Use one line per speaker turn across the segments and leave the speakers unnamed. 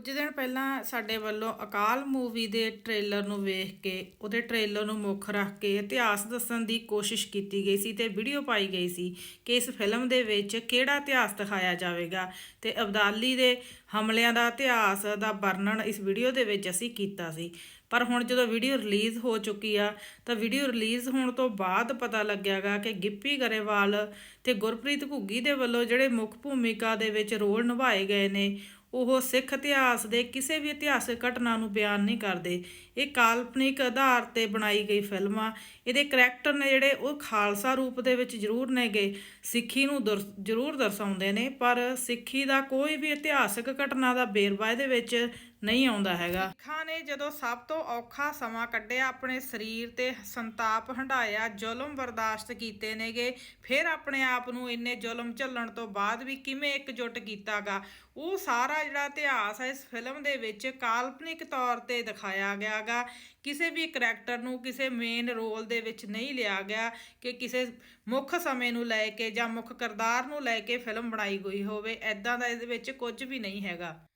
ਕੁਝ ਦਿਨ ਪਹਿਲਾਂ ਸਾਡੇ ਵੱਲੋਂ ਅਕਾਲ ਮੂਵੀ ਦੇ ਟ੍ਰੇਲਰ ਨੂੰ ਵੇਖ ਕੇ, ਉਹਦੇ ਟ੍ਰੇਲਰ ਨੂੰ ਮੁੱਖ ਰੱਖ ਕੇ ਇਤਿਹਾਸ ਦੱਸਣ ਦੀ ਕੋਸ਼ਿਸ਼ ਕੀਤੀ ਗਈ ਸੀ ਤੇ ਵੀਡੀਓ ਪਾਈ ਗਈ ਸੀ ਕਿ ਇਸ ਫਿਲਮ ਦੇ ਵਿੱਚ ਕਿਹੜਾ ਇਤਿਹਾਸ ਦਿਖਾਇਆ ਜਾਵੇਗਾ ਤੇ ਅਬਦਾਲੀ ਦੇ ਹਮਲਿਆਂ ਦਾ ਇਤਿਹਾਸ ਦਾ ਵਰਣਨ ਇਸ ਵੀਡੀਓ ਦੇ ਵਿੱਚ ਅਸੀਂ ਕੀਤਾ ਸੀ। ਪਰ ਹੁਣ ਜਦੋਂ ਵੀਡੀਓ ਰਿਲੀਜ਼ ਹੋ ਚੁੱਕੀ ਆ, ਤਾਂ ਵੀਡੀਓ ਰਿਲੀਜ਼ ਹੋਣ ਤੋਂ ਬਾਅਦ ਪਤਾ ਲੱਗਿਆਗਾ ਕਿ ਗਿੱਪੀ ਗਰੇਵਾਲ ਤੇ ਗੁਰਪ੍ਰੀਤ ਘੁੱਗੀ ਦੇ ਵੱਲੋਂ ਜਿਹੜੇ ਮੁੱਖ ਭੂਮਿਕਾ ਦੇ ਵਿੱਚ ਰੋਲ ਨਿਭਾਏ ਗਏ ਨੇ ਉਹ ਸਿੱਖ ਇਤਿਹਾਸ ਦੇ ਕਿਸੇ ਵੀ ਇਤਿਹਾਸਕ ਘਟਨਾ ਨੂੰ ਬਿਆਨ ਨਹੀਂ ਕਰਦੇ। ਇਹ ਕਾਲਪਨਿਕ ਆਧਾਰ ਤੇ ਬਣਾਈ ਗਈ ਫਿਲਮ। ਆ ਇਹਦੇ ਕਰੈਕਟਰ ਨੇ ਜਿਹੜੇ ਉਹ ਖਾਲਸਾ ਰੂਪ ਦੇ ਵਿੱਚ ਜ਼ਰੂਰ ਨੇਗੇ। ਸਿੱਖੀ ਨੂੰ ਦਰ- ਜ਼ਰੂਰ ਦਰਸਾਉਂਦੇ ਨੇ, ਪਰ ਸਿੱਖੀ ਦਾ ਕੋਈ ਵੀ ਇਤਿਹਾਸਕ ਘਟਨਾ ਦਾ ਵੇਰਵਾ ਇਹਦੇ ਵਿੱਚ ਨਹੀਂ ਆਉਂਦਾ ਹੈਗਾ। ਸਿੱਖਾਂ ਨੇ ਜਦੋਂ ਸਭ ਤੋਂ ਔਖਾ ਸਮਾਂ ਕੱਢਿਆ, ਆਪਣੇ ਸਰੀਰ ਤੇ ਸੰਤਾਪ ਹੰਢਾਇਆ, ਜ਼ੁਲਮ ਬਰਦਾਸ਼ਤ ਕੀਤੇ ਨੇਗੇ, ਫਿਰ ਆਪਣੇ ਆਪ ਨੂੰ ਇੰਨੇ ਜ਼ੁਲਮ ਝੱਲਣ ਤੋਂ ਬਾਅਦ ਵੀ ਕਿਵੇਂ ਇਕਜੁੱਟ ਕੀਤਾਗਾ? ਉਹ ਸਾਰਾ ਜਿਹੜਾ ਇਤਿਹਾਸ ਹੈ, ਇਸ ਫਿਲਮ ਦੇ ਵਿੱਚ ਕਾਲਪਨਿਕ ਤੌਰ ਤੇ ਦਿਖਾਇਆ ਗਿਆਗਾ। ਕਿਸੇ ਵੀ ਕਰੈਕਟਰ ਨੂੰ ਕਿਸੇ ਮੇਨ ਰੋਲ ਦੇ ਵਿੱਚ ਨਹੀਂ ਲਿਆ ਗਿਆ ਕਿ ਕਿਸੇ ਮੁੱਖ ਸਮੇਂ ਨੂੰ ਲੈ ਕੇ ਜਾਂ ਮੁੱਖ ਕਿਰਦਾਰ ਨੂੰ ਲੈ ਕੇ ਫਿਲਮ ਬਣਾਈ ਗਈ ਹੋਵੇ ਐਦਾਂ ਦਾ ਇਹਦੇ ਵਿੱਚ ਕੁਝ ਵੀ ਨਹੀਂ ਹੈਗਾ।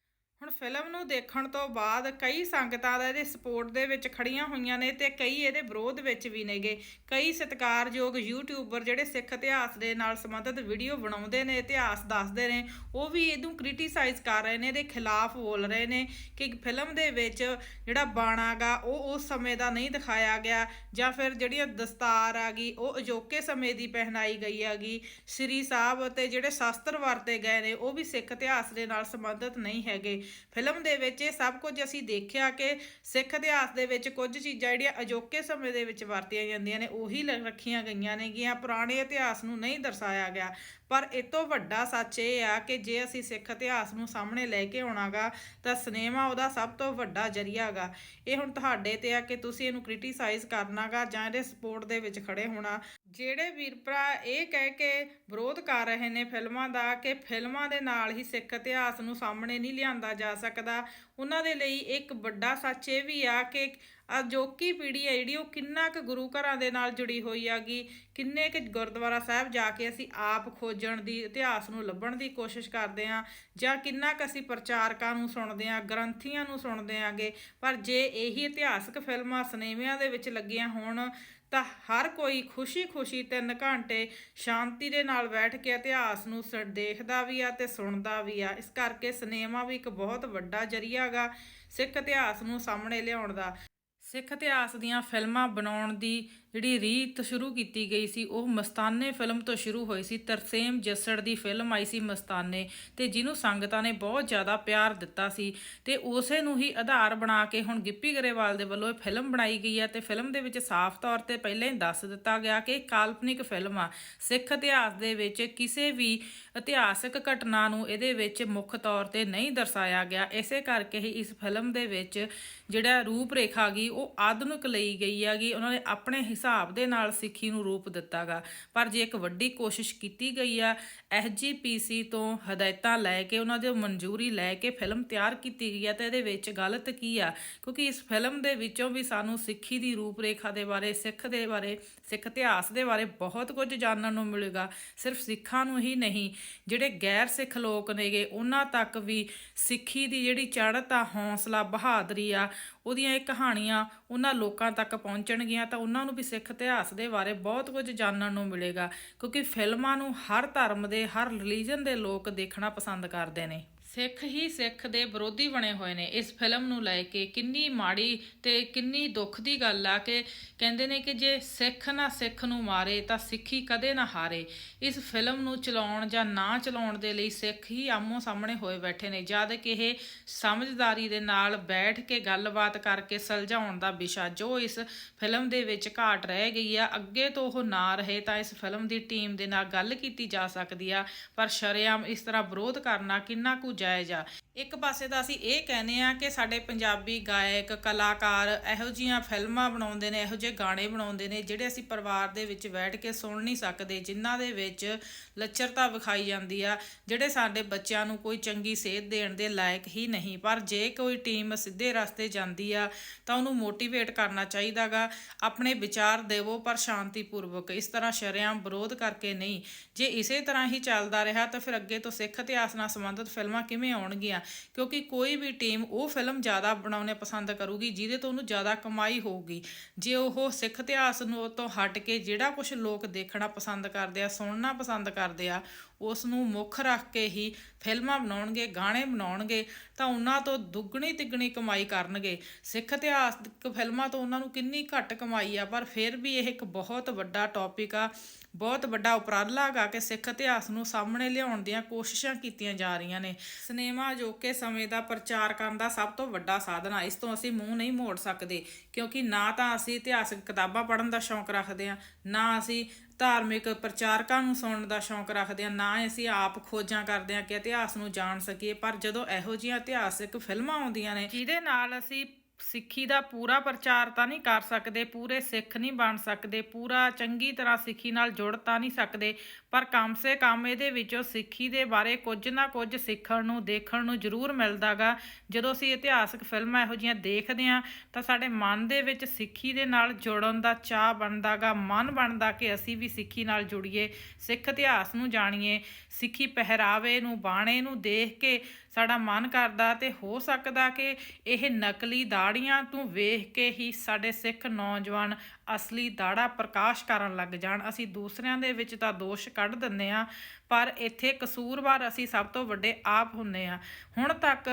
ਹੁਣ ਫਿਲਮ ਨੂੰ ਦੇਖਣ ਤੋਂ ਬਾਅਦ ਕਈ ਸੰਗਤਾਂ ਦਾ ਇਹਦੇ ਸਪੋਰਟ ਦੇ ਵਿੱਚ ਖੜੀਆਂ ਹੋਈਆਂ ਨੇ ਤੇ ਕਈ ਇਹਦੇ ਵਿਰੋਧ ਵਿੱਚ ਵੀ ਨੇਗੇ। ਕਈ ਸਤਿਕਾਰਯੋਗ ਯੂਟਿਊਬਰ ਜਿਹੜੇ ਸਿੱਖ ਇਤਿਹਾਸ ਦੇ ਨਾਲ ਸੰਬੰਧਿਤ ਵੀਡੀਓ ਬਣਾਉਂਦੇ ਨੇ, ਇਤਿਹਾਸ ਦੱਸਦੇ ਨੇ, ਉਹ ਵੀ ਇਹਨੂੰ ਕ੍ਰਿਟੀਸਾਈਜ਼ ਕਰ ਰਹੇ ਨੇ, ਇਹਦੇ ਖਿਲਾਫ ਬੋਲ ਰਹੇ ਨੇ ਕਿ ਫਿਲਮ ਦੇ ਵਿੱਚ ਜਿਹੜਾ ਬਾਣਾਗਾ ਉਹ ਉਸ ਸਮੇਂ ਦਾ ਨਹੀਂ ਦਿਖਾਇਆ ਗਿਆ ਜਾਂ ਫਿਰ ਜਿਹੜੀ ਦਸਤਾਰ ਆ ਗਈ, ਉਹ ਅਜੋਕੇ ਸਮੇਂ ਦੀ ਪਹਿਨਾਈ ਗਈ ਹੈਗੀ ਸ੍ਰੀ ਸਾਹਿਬ ਤੇ ਜਿਹੜੇ ਸ਼ਾਸਤਰ ਵਰਤੇ ਗਏ ਨੇ, ਉਹ ਵੀ ਸਿੱਖ ਇਤਿਹਾਸ ਦੇ ਨਾਲ ਸੰਬੰਧਿਤ ਨਹੀਂ ਹੈਗੇ। ਫਿਲਮ ਦੇ ਵਿੱਚ ਇਹ ਸਭ ਕੁਝ ਅਸੀਂ ਦੇਖਿਆ ਕਿ ਸਿੱਖ ਇਤਿਹਾਸ ਦੇ ਵਿੱਚ ਕੁਝ ਚੀਜ਼ਾਂ ਜਿਹੜੀਆਂ ਅਜੋਕੇ ਸਮੇਂ ਦੇ ਵਿੱਚ ਵਰਤੀਆਂ ਜਾਂਦੀਆਂ ਨੇ, ਉਹੀ ਲ- ਰੱਖੀਆਂ ਗਈਆਂ ਨੇ ਨੇਗੀਆਂ, ਪੁਰਾਣੇ ਇਤਿਹਾਸ ਨੂੰ ਨਹੀਂ ਦਰਸਾਇਆ ਗਿਆ। ਪਰ ਇਹ ਤੋਂ ਵੱਡਾ ਸੱਚ ਇਹ ਆ ਕਿ ਜੇ ਅਸੀਂ ਸਿੱਖ ਇਤਿਹਾਸ ਨੂੰ ਸਾਹਮਣੇ ਲੈ ਕੇ ਆਉਣਾਗਾ, ਤਾਂ ਸਿਨੇਮਾ ਉਹਦਾ ਸਭ ਤੋਂ ਵੱਡਾ ਜ਼ਰੀਆ ਗਾ ਇਹ ਹੁਣ ਤੁਹਾਡੇ ਤੇ ਆ ਕਿ ਤੁਸੀਂ ਇਹਨੂੰ ਕ੍ਰਿਟੀਸਾਈਜ਼ ਕਰਨਾਗਾ ਜਾਂ ਇਹਦੇ ਸਪੋਰਟ ਦੇ ਵਿੱਚ ਖੜੇ ਹੋਣਾ। ਜਿਹੜੇ ਵੀਰ ਭਰਾ ਇਹ ਕਹਿ ਕੇ ਵਿਰੋਧ ਕਰ ਰਹੇ ਨੇ ਫਿਲਮਾਂ ਦਾ ਕਿ ਫਿਲਮਾਂ ਦੇ ਨਾਲ ਹੀ ਸਿੱਖ ਇਤਿਹਾਸ ਨੂੰ ਸਾਹਮਣੇ ਨਹੀਂ ਲਿਆਂਦਾ ਜਾ ਸਕਦਾ। ਉਹਨਾਂ ਦੇ ਲਈ ਇੱਕ ਵੱਡਾ ਸੱਚ ਇਹ ਵੀ ਆ ਕਿ ਅਜੋਕੀ ਪੀੜ੍ਹੀ ਹੈ ਜਿਹੜੀ ਉਹ ਕਿੰਨਾ ਕੁ ਗੁਰੂ ਘਰਾਂ ਦੇ ਨਾਲ ਜੁੜੀ ਹੋਈ ਆਗੀ, ਕਿੰਨੇ ਕੁ ਗੁਰਦੁਆਰਾ ਸਾਹਿਬ ਜਾ ਕੇ ਅਸੀਂ ਆਪ ਖੋਜਣ ਦੀ, ਇਤਿਹਾਸ ਨੂੰ ਲੱਭਣ ਦੀ ਕੋਸ਼ਿਸ਼ ਕਰਦੇ ਆਂ ਜਾਂ ਕਿੰਨਾ ਕੁ ਅਸੀਂ ਪ੍ਰਚਾਰਕਾਂ ਨੂੰ ਸੁਣਦੇ ਆਂ ਗ੍ਰੰਥੀਆਂ ਨੂੰ ਸੁਣਦੇ ਆਂਗੇ ਪਰ ਜੇ ਇਹੀ ਇਤਿਹਾਸਕ ਫਿਲਮਾਂ ਸਿਨੇਮਿਆਂ ਦੇ ਵਿੱਚ ਲੱਗੀਆਂ ਹੋਣ ਤਾਂ ਹਰ ਕੋਈ ਖੁਸ਼ੀ-ਖੁਸ਼ੀ 3 ਘੰਟੇ ਸ਼ਾਂਤੀ ਦੇ ਨਾਲ ਬੈਠ ਕੇ ਇਤਿਹਾਸ ਨੂੰ ਸ- ਦੇਖਦਾ ਵੀ ਆ ਤੇ ਸੁਣਦਾ ਵੀ ਆ। ਇਸ ਕਰਕੇ ਸਿਨੇਮਾ ਵੀ ਇੱਕ ਬਹੁਤ ਵੱਡਾ ਜ਼ਰੀਆ ਗਾ ਸਿੱਖ ਇਤਿਹਾਸ ਨੂੰ ਸਾਹਮਣੇ ਲਿਆਉਣ ਦਾ। ਸਿੱਖ ਇਤਿਹਾਸ ਦੀਆਂ ਫਿਲਮਾਂ ਬਣਾਉਣ ਦੀ ਜਿਹੜੀ ਰੀਤ ਸ਼ੁਰੂ ਕੀਤੀ ਗਈ ਸੀ, ਉਹ ਮਸਤਾਨੇ ਫਿਲਮ ਤੋਂ ਸ਼ੁਰੂ ਹੋਈ ਸੀ। ਤਰਸੇਮ ਜੱਸੜ ਦੀ ਫਿਲਮ ਆਈ ਸੀ ਮਸਤਾਨੇ ਤੇ ਜਿਹਨੂੰ ਸੰਗਤਾਂ ਨੇ ਬਹੁਤ ਜ਼ਿਆਦਾ ਪਿਆਰ ਦਿੱਤਾ ਸੀ ਤੇ ਉਸੇ ਨੂੰ ਹੀ ਆਧਾਰ ਬਣਾ ਕੇ ਹੁਣ ਗਿੱਪੀ ਗਰੇਵਾਲ ਦੇ ਵੱਲੋਂ ਇਹ ਫਿਲਮ ਬਣਾਈ ਗਈ ਹੈ ਤੇ ਫਿਲਮ ਦੇ ਵਿੱਚ ਸਾਫ਼ ਤੌਰ ਤੇ ਪਹਿਲਾਂ ਹੀ ਦੱਸ ਦਿੱਤਾ ਗਿਆ ਕਿ ਕਾਲਪਨਿਕ ਫਿਲਮ ਆ। ਸਿੱਖ ਇਤਿਹਾਸ ਦੇ ਵਿੱਚ ਕਿਸੇ ਵੀ ਇਤਿਹਾਸਕ ਘਟਨਾ ਨੂੰ ਇਹਦੇ ਵਿੱਚ ਮੁੱਖ ਤੌਰ ਤੇ ਨਹੀਂ ਦਰਸਾਇਆ ਗਿਆ। ਇਸੇ ਕਰਕੇ ਹੀ ਇਸ ਫਿਲਮ ਦੇ ਵਿੱਚ ਜਿਹੜਾ ਰੂਪ ਰੇਖਾ ਗਈ ਉਹ ਆਧੁਨਿਕ ਲਈ ਗਈ ਹੈਗੀ। ਉਹਨਾਂ ਨੇ ਆਪਣੇ ਹਿਸਾਬ ਦੇ ਨਾਲ ਸਿੱਖੀ ਨੂੰ ਰੂਪ ਦਿੱਤਾਗਾ। ਪਰ ਜੇ ਇੱਕ ਵੱਡੀ ਕੋਸ਼ਿਸ਼ ਕੀਤੀ ਗਈ ਆ ਐਸਜੀਪੀਸੀ ਤੋਂ ਹਦਾਇਤਾਂ ਲੈ ਕੇ, ਉਹਨਾਂ ਦੀ ਮਨਜ਼ੂਰੀ ਲੈ ਕੇ ਫਿਲਮ ਤਿਆਰ ਕੀਤੀ ਗਈ ਆ, ਤਾਂ ਇਹਦੇ ਵਿੱਚ ਗਲਤ ਕੀ ਆ? ਕਿਉਂਕਿ ਇਸ ਫਿਲਮ ਦੇ ਵਿੱਚੋਂ ਵੀ ਸਾਨੂੰ ਸਿੱਖੀ ਦੀ ਰੂਪ ਰੇਖਾ ਦੇ ਬਾਰੇ, ਸਿੱਖ ਦੇ ਬਾਰੇ, ਸਿੱਖ ਇਤਿਹਾਸ ਦੇ ਬਾਰੇ ਬਹੁਤ ਕੁਝ ਜਾਣਨ ਨੂੰ ਮਿਲੇਗਾ। ਸਿਰਫ ਸਿੱਖਾਂ ਨੂੰ ਹੀ ਨਹੀਂ, ਜਿਹੜੇ ਗੈਰ ਸਿੱਖ ਲੋਕ ਨੇਗੇ, ਉਹਨਾਂ ਤੱਕ ਵੀ ਸਿੱਖੀ ਦੀ ਜਿਹੜੀ ਚੜ੍ਹਤ ਆ ਹੌਸਲਾ, ਬਹਾਦਰੀ ਆ ਉਹਦੀਆਂ ਇਹ ਕਹਾਣੀਆਂ ਉਹਨਾਂ ਲੋਕਾਂ ਤੱਕ ਪਹੁੰਚਣਗੀਆਂ ਤਾਂ ਉਹਨਾਂ ਨੂੰ ਵੀ ਸਿੱਖ ਇਤਿਹਾਸ ਦੇ ਬਾਰੇ ਬਹੁਤ ਕੁਝ ਜਾਣਨ ਨੂੰ ਮਿਲੇਗਾ, ਕਿਉਂਕਿ ਫਿਲਮਾਂ ਨੂੰ ਹਰ ਧਰਮ ਦੇ, ਹਰ ਰਿਲੀਜਨ ਦੇ ਲੋਕ ਦੇਖਣਾ ਪਸੰਦ ਕਰਦੇ ਨੇ। ਸਿੱਖ ਹੀ ਸਿੱਖ ਦੇ ਵਿਰੋਧੀ ਬਣੇ ਹੋਏ ਨੇ। ਇਸ ਫਿਲਮ ਨੂੰ ਲੈ ਕੇ ਕਿੰਨੀ ਮਾੜੀ ਤੇ ਕਿੰਨੀ ਦੁੱਖ ਦੀ ਗੱਲ ਆ ਕਿ ਕਹਿੰਦੇ ਨੇ ਕਿ ਜੇ ਸਿੱਖ ਨਾ ਸਿੱਖ ਨੂੰ ਮਾਰੇ ਤਾਂ ਸਿੱਖੀ ਕਦੇ ਨਾ ਹਾਰੇ। ਇਸ ਫਿਲਮ ਨੂੰ ਚਲਾਉਣ ਜਾਂ ਨਾ ਚਲਾਉਣ ਦੇ ਲਈ ਸਿੱਖ ਹੀ ਆਮੋ ਸਾਹਮਣੇ ਹੋਏ ਬੈਠੇ ਨੇ, ਜਦ ਕਿ ਇਹ ਸਮਝਦਾਰੀ ਦੇ ਨਾਲ ਬੈਠ ਕੇ ਗੱਲਬਾਤ ਕਰਕੇ ਸੁਲਝਾਉਣ ਦਾ ਵਿਸ਼ਾ ਜੋ ਇਸ ਫਿਲਮ ਦੇ ਵਿੱਚ ਘਾਟ ਰਹਿ ਗਈ ਆ, ਅੱਗੇ ਤੋਂ ਉਹ ਨਾ ਰਹੇ ਤਾਂ ਇਸ ਫਿਲਮ ਦੀ ਟੀਮ ਦੇ ਨਾਲ ਗੱਲ ਕੀਤੀ ਜਾ ਸਕਦੀ ਆ। ਪਰ ਸ਼ਰੇਆਮ ਇਸ ਤਰ੍ਹਾਂ ਵਿਰੋਧ ਕਰਨਾ ਕਿੰਨਾ ਕੁ ਜਾਇਜ਼ ਆ ਇੱਕ ਪਾਸੇ ਤਾਂ ਅਸੀਂ ਇਹ ਕਹਿੰਦੇ ਆ ਕਿ ਸਾਡੇ ਪੰਜਾਬੀ ਗਾਇਕ, ਕਲਾਕਾਰ ਇਹੋ ਜੀਆਂ ਫਿਲਮਾਂ ਬਣਾਉਂਦੇ ਨੇ, ਇਹੋ ਜਿਹੇ ਗਾਣੇ ਬਣਾਉਂਦੇ ਨੇ ਜਿਹੜੇ ਅਸੀਂ ਪਰਿਵਾਰ ਦੇ ਵਿੱਚ ਬੈਠ ਕੇ ਸੁਣ ਨਹੀਂ ਸਕਦੇ, ਜਿਨ੍ਹਾਂ ਦੇ ਵਿੱਚ ਲੱਚਰਤਾ ਵਿਖਾਈ ਜਾਂਦੀ ਆ, ਜਿਹੜੇ ਸਾਡੇ ਬੱਚਿਆਂ ਨੂੰ ਕੋਈ ਚੰਗੀ ਸੇਧ ਦੇਣ ਦੇ ਲਾਇਕ ਹੀ ਨਹੀਂ। ਪਰ ਜੇ ਕੋਈ ਟੀਮ ਸਿੱਧੇ ਰਸਤੇ ਜਾਂਦੀ ਆ, ਤਾਂ ਉਹਨੂੰ ਮੋਟੀਵੇਟ ਕਰਨਾ ਚਾਹੀਦਾਗਾ ਆਪਣੇ ਵਿਚਾਰ ਦੇਵੋ ਪਰ ਸ਼ਾਂਤੀਪੂਰਵਕ। ਇਸ ਤਰ੍ਹਾਂ ਸ਼ਰਿਆਂ ਵਿਰੋਧ ਕਰਕੇ ਨਹੀਂ। ਜੇ ਇਸੇ ਤਰ੍ਹਾਂ ਹੀ ਚੱਲਦਾ ਰਿਹਾ, ਤਾਂ ਫਿਰ ਅੱਗੇ ਤੋਂ ਸਿੱਖ ਇਤਿਹਾਸ ਨਾਲ ਸੰਬੰਧਿਤ ਫਿਲਮਾਂ ਕਿਵੇਂ ਆਉਣਗੀਆਂ? ਕਿਉਂਕਿ ਕੋਈ ਵੀ ਟੀਮ ਉਹ ਫਿਲਮ ਜ਼ਿਆਦਾ ਬਣਾਉਣੇ ਪਸੰਦ ਕਰੂਗੀ, ਜਿਹਦੇ ਤੋਂ ਉਹਨੂੰ ਜ਼ਿਆਦਾ ਕਮਾਈ ਹੋਊਗੀ। ਜੇ ਉਹ ਸਿੱਖ ਇਤਿਹਾਸ ਨੂੰ ਤੋਂ ਹਟ ਕੇ ਜਿਹੜਾ ਕੁਝ ਲੋਕ ਦੇਖਣਾ ਪਸੰਦ ਕਰਦੇ ਆ, ਸੁਣਨਾ ਪਸੰਦ ਕਰਦੇ ਆ ਉਸ ਨੂੰ ਮੁੱਖ ਰੱਖ ਕੇ ਹੀ ਫਿਲਮਾਂ ਬਣਾਉਣਗੇ, ਗਾਣੇ ਬਣਾਉਣਗੇ, ਤਾਂ ਉਹਨਾਂ ਤੋਂ ਦੁੱਗਣੀ ਤਿੱਗਣੀ ਕਮਾਈ ਕਰਨਗੇ। ਸਿੱਖ ਇਤਿਹਾਸਕ ਫਿਲਮਾਂ ਤੋਂ ਉਹਨਾਂ ਨੂੰ ਕਿੰਨੀ ਘੱਟ ਕਮਾਈ ਆ, ਪਰ ਫਿਰ ਵੀ ਇਹ ਇੱਕ ਬਹੁਤ ਵੱਡਾ ਟੌਪਿਕ ਆ, ਬਹੁਤ ਵੱਡਾ ਉਪਰਾਲਾ ਹੈਗਾ ਕਿ ਸਿੱਖ ਇਤਿਹਾਸ ਨੂੰ ਸਾਹਮਣੇ ਲਿਆਉਣ ਦੀਆਂ ਕੋਸ਼ਿਸ਼ਾਂ ਕੀਤੀਆਂ ਜਾ ਰਹੀਆਂ ਨੇ। ਸਿਨੇਮਾ ਅਜੋਕੇ ਸਮੇਂ ਦਾ ਪ੍ਰਚਾਰ ਕਰਨ ਦਾ ਸਭ ਤੋਂ ਵੱਡਾ ਸਾਧਨ ਆ, ਇਸ ਤੋਂ ਅਸੀਂ ਮੂੰਹ ਨਹੀਂ ਮੋੜ ਸਕਦੇ। ਕਿਉਂਕਿ ਨਾ ਤਾਂ ਅਸੀਂ ਇਤਿਹਾਸਕ ਕਿਤਾਬਾਂ ਪੜ੍ਹਨ ਦਾ ਸ਼ੌਂਕ ਰੱਖਦੇ ਹਾਂ, ਨਾ ਅਸੀਂ ਧਾਰਮਿਕ ਪ੍ਰਚਾਰਕਾਂ ਨੂੰ ਸੁਣਨ ਦਾ ਸ਼ੌਂਕ ਰੱਖਦੇ ਹਾਂ, ਨਾ ਅਸੀਂ ਆਪ ਖੋਜਾਂ ਕਰਦੇ ਹਾਂ ਕਿ ਇਤਿਹਾਸ ਨੂੰ ਜਾਣ ਸਕੀਏ। ਪਰ ਜਦੋਂ ਇਹੋ ਜਿਹੀਆਂ ਇਤਿਹਾਸਕ ਫਿਲਮਾਂ ਆਉਂਦੀਆਂ ਨੇ ਜਿਹਦੇ ਨਾਲ ਅਸੀਂ ਸਿੱਖੀ ਦਾ ਪੂਰਾ ਪ੍ਰਚਾਰ ਤਾਂ ਨਹੀਂ ਕਰ ਸਕਦੇ, ਪੂਰੇ ਸਿੱਖ ਨਹੀਂ ਬਣ ਸਕਦੇ, ਪੂਰਾ ਚੰਗੀ ਤਰ੍ਹਾਂ ਸਿੱਖੀ ਨਾਲ ਜੁੜ ਤਾਂ ਨਹੀਂ ਸਕਦੇ, ਪਰ ਕਮ ਸੇ ਕਮ ਇਹਦੇ ਵਿੱਚੋਂ ਸਿੱਖੀ ਦੇ ਬਾਰੇ ਕੁਝ ਨਾ ਕੁਝ ਸਿੱਖਣ ਨੂੰ, ਦੇਖਣ ਨੂੰ ਜ਼ਰੂਰ ਮਿਲਦਾਗਾ। ਜਦੋਂ ਅਸੀਂ ਇਤਿਹਾਸਕ ਫਿਲਮਾਂ ਇਹੋ ਜਿਹੀਆਂ ਦੇਖਦੇ ਹਾਂ, ਤਾਂ ਸਾਡੇ ਮਨ ਦੇ ਵਿੱਚ ਸਿੱਖੀ ਦੇ ਨਾਲ ਜੁੜਨ ਦਾ ਚਾਹ ਬਣਦਾਗਾ, ਮਨ ਬਣਦਾ ਕਿ ਅਸੀਂ ਵੀ ਸਿੱਖੀ ਨਾਲ ਜੁੜੀਏ, ਸਿੱਖ ਇਤਿਹਾਸ ਨੂੰ ਜਾਣੀਏ, ਸਿੱਖੀ ਪਹਿਰਾਵੇ ਨੂੰ, ਬਾਣੇ ਨੂੰ ਦੇਖ ਕੇ ਸਾਡਾ ਮਨ ਕਰਦਾ ਤੇ ਹੋ ਸਕਦਾ ਕਿ ਇਹ ਨਕਲੀ ਦਾ ਦਾੜੀਆਂ ਤੋਂ ਵੇਖ ਕੇ ਹੀ ਸਾਡੇ ਸਿੱਖ ਨੌਜਵਾਨ ਅਸਲੀ ਦਾੜਾ ਪ੍ਰਕਾਸ਼ ਕਰਨ ਲੱਗ ਜਾਣ। ਅਸੀਂ ਦੂਸਰਿਆਂ ਦੇ ਵਿੱਚ ਤਾਂ ਦੋਸ਼ ਕੱਢ ਦਿੰਦੇ ਆ ਪਰ ਇੱਥੇ ਕਸੂਰਵਾਰ ਅਸੀਂ ਸਭ ਤੋਂ ਵੱਡੇ ਆਪ ਹੁੰਨੇ ਆ ਹੁਣ ਤੱਕ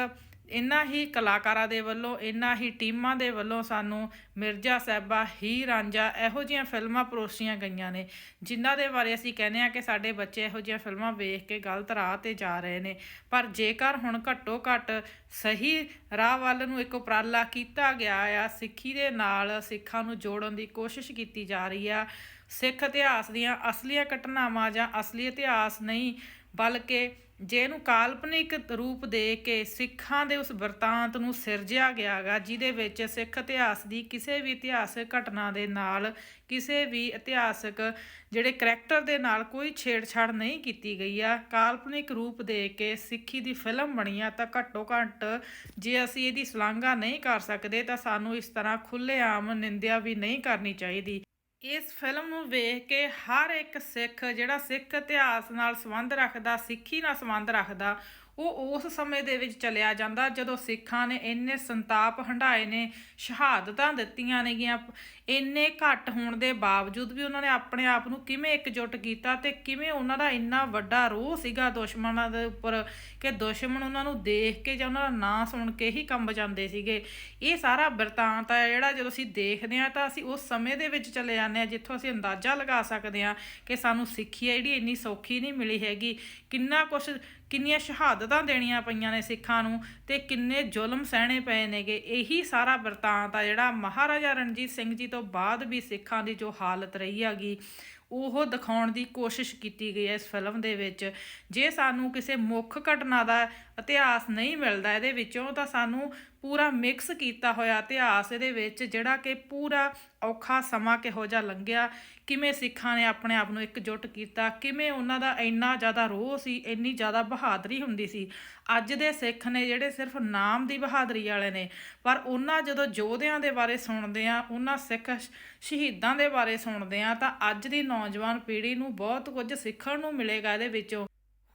ਇਨ੍ਹਾਂ ਹੀ ਕਲਾਕਾਰਾਂ ਦੇ ਵੱਲੋਂ ਇਨ੍ਹਾਂ ਹੀ ਟੀਮਾਂ ਦੇ ਵੱਲੋਂ ਸਾਨੂੰ ਮਿਰਜ਼ਾ ਸਾਹਿਬਾ ਹੀ ਰਾਂਝਾ ਇਹੋ ਜਿਹੀਆਂ ਫਿਲਮਾਂ ਪਰੋਸੀਆਂ ਗਈਆਂ ਨੇ, ਜਿਨ੍ਹਾਂ ਦੇ ਬਾਰੇ ਅਸੀਂ ਕਹਿੰਦੇ ਆ ਕਿ ਸਾਡੇ ਬੱਚੇ ਇਹੋ ਜਿਹੀਆਂ ਫਿਲਮਾਂ ਵੇਖ ਕੇ ਗਲਤ ਰਾਹ ਤੇ ਜਾ ਰਹੇ ਨੇ। ਪਰ ਜੇਕਰ ਹੁਣ ਘੱਟੋ ਘੱਟ ਸਹੀ ਰਾਹ ਵੱਲ ਨੂੰ ਇੱਕ ਉਪਰਾਲਾ ਕੀਤਾ ਗਿਆ ਆ, ਸਿੱਖੀ ਦੇ ਨਾਲ ਸਿੱਖਾਂ ਨੂੰ ਜੋੜਨ ਦੀ ਕੋਸ਼ਿਸ਼ ਕੀਤੀ ਜਾ ਰਹੀ ਆ, ਸਿੱਖ ਇਤਿਹਾਸ ਦੀਆਂ ਅਸਲੀਆਂ ਘਟਨਾਵਾਂ ਜਾਂ ਅਸਲੀ ਇਤਿਹਾਸ ਨਹੀਂ, ਬਲਕਿ ਜੇ ਇਹਨੂੰ ਕਾਲਪਨਿਕ ਰੂਪ ਦੇ ਕੇ ਸਿੱਖਾਂ ਦੇ ਉਸ ਵਰਤਾਂਤ ਨੂੰ ਸਿਰਜਿਆ ਗਿਆਗਾ, ਜਿਹਦੇ ਵਿੱਚ ਸਿੱਖ ਇਤਿਹਾਸ ਦੀ ਕਿਸੇ ਵੀ ਇਤਿਹਾਸਕ ਘਟਨਾ ਦੇ ਨਾਲ ਕਿਸੇ ਵੀ ਇਤਿਹਾਸਕ ਜਿਹੜੇ ਕਰੈਕਟਰ ਦੇ ਨਾਲ ਕੋਈ ਛੇੜਛਾੜ ਨਹੀਂ ਕੀਤੀ ਗਈ ਆ। ਕਾਲਪਨਿਕ ਰੂਪ ਦੇ ਕੇ ਸਿੱਖੀ ਦੀ ਫਿਲਮ ਬਣੀ ਆ ਤਾਂ ਘੱਟੋ ਘੱਟ ਜੇ ਅਸੀਂ ਇਹਦੀ ਸ਼ਲਾਘਾ ਨਹੀਂ ਕਰ ਸਕਦੇ ਤਾਂ ਸਾਨੂੰ ਇਸ ਤਰ੍ਹਾਂ ਖੁੱਲ੍ਹੇਆਮ ਨਿੰਦਿਆ ਵੀ ਨਹੀਂ ਕਰਨੀ ਚਾਹੀਦੀ। ਇਸ ਫਿਲਮ ਨੂੰ ਵੇਖ ਕੇ ਹਰ ਇੱਕ ਸਿੱਖ ਜਿਹੜਾ ਸਿੱਖ ਇਤਿਹਾਸ ਨਾਲ ਸੰਬੰਧ ਰੱਖਦਾ, ਸਿੱਖੀ ਨਾਲ ਸੰਬੰਧ ਰੱਖਦਾ ਉਹ ਉਸ ਸਮੇਂ ਦੇ ਵਿੱਚ ਚਲਿਆ ਜਾਂਦਾ ਜਦੋਂ ਸਿੱਖਾਂ ਨੇ ਇੰਨੇ ਸੰਤਾਪ ਹੰਢਾਏ ਨੇ, ਸ਼ਹਾਦਤਾਂ ਦਿੱਤੀਆਂ ਨੇਗੀਆਂ। ਇੰਨੇ ਘੱਟ ਹੋਣ ਦੇ ਬਾਵਜੂਦ ਵੀ ਉਹਨਾਂ ਨੇ ਆਪਣੇ ਆਪ ਨੂੰ ਕਿਵੇਂ ਇਕਜੁੱਟ ਕੀਤਾ ਤੇ ਕਿਵੇਂ ਉਹਨਾਂ ਦਾ ਇੰਨਾ ਵੱਡਾ ਰੋਹ ਸੀਗਾ ਦੁਸ਼ਮਣਾਂ ਦੇ ਉੱਪਰ ਕਿ ਦੁਸ਼ਮਣ ਉਹਨਾਂ ਨੂੰ ਦੇਖ ਕੇ ਜਾਂ ਉਹਨਾਂ ਦਾ ਨਾਂ ਸੁਣ ਕੇ ਹੀ ਕੰਬ ਜਾਂਦੇ ਸੀਗੇ। ਇਹ ਸਾਰਾ ਬਿਰਤਾਂਤ ਹੈ ਜਿਹੜਾ ਜਦੋਂ ਅਸੀਂ ਦੇਖਦੇ ਹਾਂ ਤਾਂ ਅਸੀਂ ਉਸ ਸਮੇਂ ਦੇ ਵਿੱਚ ਚਲੇ ਜਾਂਦੇ ਹਾਂ ਜਿੱਥੋਂ ਅਸੀਂ ਅੰਦਾਜ਼ਾ ਲਗਾ ਸਕਦੇ ਹਾਂ ਕਿ ਸਾਨੂੰ ਸਿੱਖੀ ਹੈ ਜਿਹੜੀ ਇੰਨੀ ਸੌਖੀ ਨਹੀਂ ਮਿਲੀ ਹੈਗੀ। ਕਿੰਨਾ ਕੁਝ ਕਿੰਨੀਆਂ ਸ਼ਹਾਦਤਾਂ ਦੇਣੀਆਂ ਪਈਆਂ ਨੇ ਸਿੱਖਾਂ ਨੂੰ ਤੇ ਕਿੰਨੇ ਜ਼ੁਲਮ ਸਹਿਣੇ ਪਏ ਨੇਗੇ। ਇਹੀ ਸਾਰਾ ਵਰਤਾਂਤ ਆ ਜਿਹੜਾ ਮਹਾਰਾਜਾ ਰਣਜੀਤ ਸਿੰਘ ਜੀ ਤੋਂ ਬਾਅਦ ਵੀ ਸਿੱਖਾਂ ਦੀ ਜੋ ਹਾਲਤ ਰਹੀ ਹੈਗੀ ਉਹ ਦਿਖਾਉਣ ਦੀ ਕੋਸ਼ਿਸ਼ ਕੀਤੀ ਗਈ ਹੈ ਇਸ ਫਿਲਮ ਦੇ ਵਿੱਚ। ਜੇ ਸਾਨੂੰ ਕਿਸੇ ਮੁੱਖ ਘਟਨਾ ਦਾ ਇਤਿਹਾਸ ਨਹੀਂ ਮਿਲਦਾ ਇਹਦੇ ਵਿੱਚੋਂ, ਤਾਂ ਸਾਨੂੰ ਪੂਰਾ ਮਿਕਸ ਕੀਤਾ ਹੋਇਆ ਇਤਿਹਾਸ ਇਹਦੇ ਵਿੱਚ, ਜਿਹੜਾ ਕਿ ਪੂਰਾ ਔਖਾ ਸਮਾਂ ਕਿਹੋ ਜਿਹਾ ਲੰਘਿਆ, ਕਿਵੇਂ ਸਿੱਖਾਂ ਨੇ ਆਪਣੇ ਆਪ ਨੂੰ ਇਕਜੁੱਟ ਕੀਤਾ, ਕਿਵੇਂ ਉਹਨਾਂ ਦਾ ਇੰਨਾ ਜ਼ਿਆਦਾ ਰੋਹ ਸੀ, ਇੰਨੀ ਜ਼ਿਆਦਾ ਬਹਾਦਰੀ ਹੁੰਦੀ ਸੀ। ਅੱਜ ਦੇ ਸਿੱਖ ਨੇ ਜਿਹੜੇ ਸਿਰਫ ਨਾਮ ਦੀ ਬਹਾਦਰੀ ਵਾਲੇ ਨੇ, ਪਰ ਉਹਨਾਂ ਜਦੋਂ ਯੋਧਿਆਂ ਦੇ ਬਾਰੇ ਸੁਣਦੇ ਆ ਉਹਨਾਂ ਸਿੱਖ ਸ਼ਹੀਦਾਂ ਦੇ ਬਾਰੇ ਸੁਣਦੇ ਆ ਤਾਂ ਅੱਜ ਦੀ ਨੌ ਨੌਜਵਾਨ ਪੀੜ੍ਹੀ ਨੂੰ ਬਹੁਤ ਕੁਝ ਸਿੱਖਣ ਨੂੰ ਮਿਲੇਗਾ ਇਹਦੇ ਵਿੱਚੋਂ।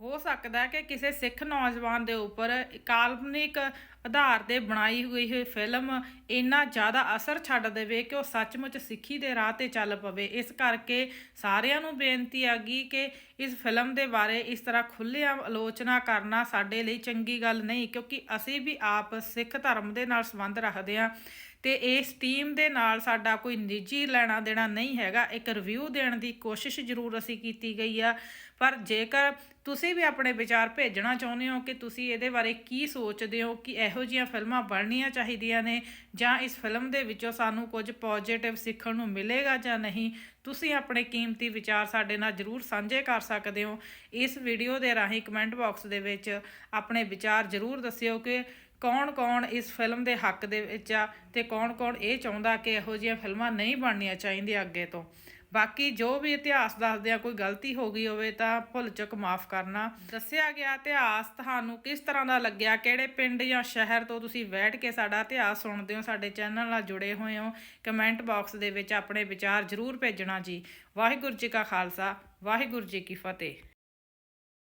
ਹੋ ਸਕਦਾ ਹੈ ਕਿ ਕਿਸੇ ਸਿੱਖ ਨੌਜਵਾਨ ਦੇ ਉੱਪਰ ਕਾਲਪਨਿਕ ਆਧਾਰ ਤੇ ਬਣਾਈ ਹੋਈ ਹੋਈ ਫਿਲਮ ਇੰਨਾ ਜ਼ਿਆਦਾ ਅਸਰ ਛੱਡ ਦੇਵੇ ਕਿ ਉਹ ਸੱਚਮੁੱਚ ਸਿੱਖੀ ਦੇ ਰਾਹ ਤੇ ਚੱਲ ਪਵੇ। ਇਸ ਕਰਕੇ ਸਾਰਿਆਂ ਨੂੰ ਬੇਨਤੀ ਆ ਗਈ ਕਿ ਇਸ ਫਿਲਮ ਦੇ ਬਾਰੇ ਇਸ ਤਰ੍ਹਾਂ ਖੁੱਲ੍ਹੇਆਮ ਆਲੋਚਨਾ ਕਰਨਾ ਸਾਡੇ ਲਈ ਚੰਗੀ ਗੱਲ ਨਹੀਂ, ਕਿਉਂਕਿ ਅਸੀਂ ਵੀ ਆਪ ਸਿੱਖ ਧਰਮ ਦੇ ਨਾਲ ਸੰਬੰਧ ਰੱਖਦੇ ਹਾਂ। ਤੇ ਇਸ ਟੀਮ ਦੇ ਨਾਲ ਸਾਡਾ ਕੋਈ ਨਿੱਜੀ ਲੈਣਾ ਦੇਣਾ ਨਹੀਂ ਹੈਗਾ। ਇੱਕ ਰਿਵਿਊ ਦੇਣ ਦੀ ਕੋਸ਼ਿਸ਼ ਜ਼ਰੂਰ ਅਸੀਂ ਕੀਤੀ ਗਈ ਆ। ਪਰ ਜੇਕਰ ਤੁਸੀਂ ਵੀ ਆਪਣੇ ਵਿਚਾਰ ਭੇਜਣਾ ਚਾਹੁੰਦੇ ਹੋ ਕਿ ਤੁਸੀਂ ਇਹਦੇ ਬਾਰੇ ਕੀ ਸੋਚਦੇ ਹੋ ਕਿ ਇਹੋ ਜਿਹੀਆਂ ਫਿਲਮਾਂ ਬਣਨੀਆਂ ਚਾਹੀਦੀਆਂ ਨੇ ਜਾਂ ਇਸ ਫਿਲਮ ਦੇ ਵਿੱਚੋਂ ਸਾਨੂੰ ਕੁਝ ਪੋਜ਼ਿਟਿਵ ਸਿੱਖਣ ਨੂੰ ਮਿਲੇਗਾ ਜਾਂ ਨਹੀਂ, ਤੁਸੀਂ ਆਪਣੇ ਕੀਮਤੀ ਵਿਚਾਰ ਸਾਡੇ ਨਾਲ ਜਰੂਰ ਸਾਂਝੇ ਕਰ ਸਕਦੇ ਹੋ। ਇਸ ਵੀਡੀਓ ਦੇ ਰਾਹੀਂ ਕਮੈਂਟ ਬਾਕਸ ਦੇ ਵਿੱਚ ਆਪਣੇ ਵਿਚਾਰ ਜਰੂਰ ਦੱਸਿਓ ਕਿ ਕੌਣ-ਕੌਣ ਇਸ ਫਿਲਮ ਦੇ ਹੱਕ ਦੇ ਵਿੱਚ ਆ ਤੇ ਕੌਣ-ਕੌਣ ਇਹ ਚਾਹੁੰਦਾ ਕਿ ਇਹੋ ਜਿਹੀਆਂ ਫਿਲਮਾਂ ਨਹੀਂ ਬਣਨੀਆਂ ਚਾਹੀਦੀਆਂ ਅੱਗੇ ਤੋਂ। ਬਾਕੀ ਜੋ ਵੀ ਇਤਿਹਾਸ ਦੱਸਦੇ ਆ, ਕੋਈ ਗਲਤੀ ਹੋ ਗਈ ਹੋਵੇ ਤਾਂ ਭੁੱਲ ਚੁੱਕ ਮਾਫ ਕਰਨਾ। ਦੱਸਿਆ ਗਿਆ ਇਤਿਹਾਸ ਤੁਹਾਨੂੰ ਕਿਸ ਤਰ੍ਹਾਂ ਦਾ ਲੱਗਿਆ? ਕਿਹੜੇ ਪਿੰਡ ਜਾਂ ਸ਼ਹਿਰ ਤੋਂ ਤੁਸੀਂ ਬੈਠ ਕੇ ਸਾਡਾ ਇਤਿਹਾਸ ਸੁਣਦੇ ਹੋ? ਸਾਡੇ ਚੈਨਲ ਨਾਲ ਜੁੜੇ ਹੋਏ ਹੋ? ਕਮੈਂਟ ਬਾਕਸ ਦੇ ਵਿੱਚ ਆਪਣੇ ਵਿਚਾਰ ਜਰੂਰ ਭੇਜਣਾ ਜੀ। ਵਾਹਿਗੁਰੂ ਜੀ ਕਾ ਖਾਲਸਾ, ਵਾਹਿਗੁਰੂ ਜੀ ਕੀ ਫਤਿਹ।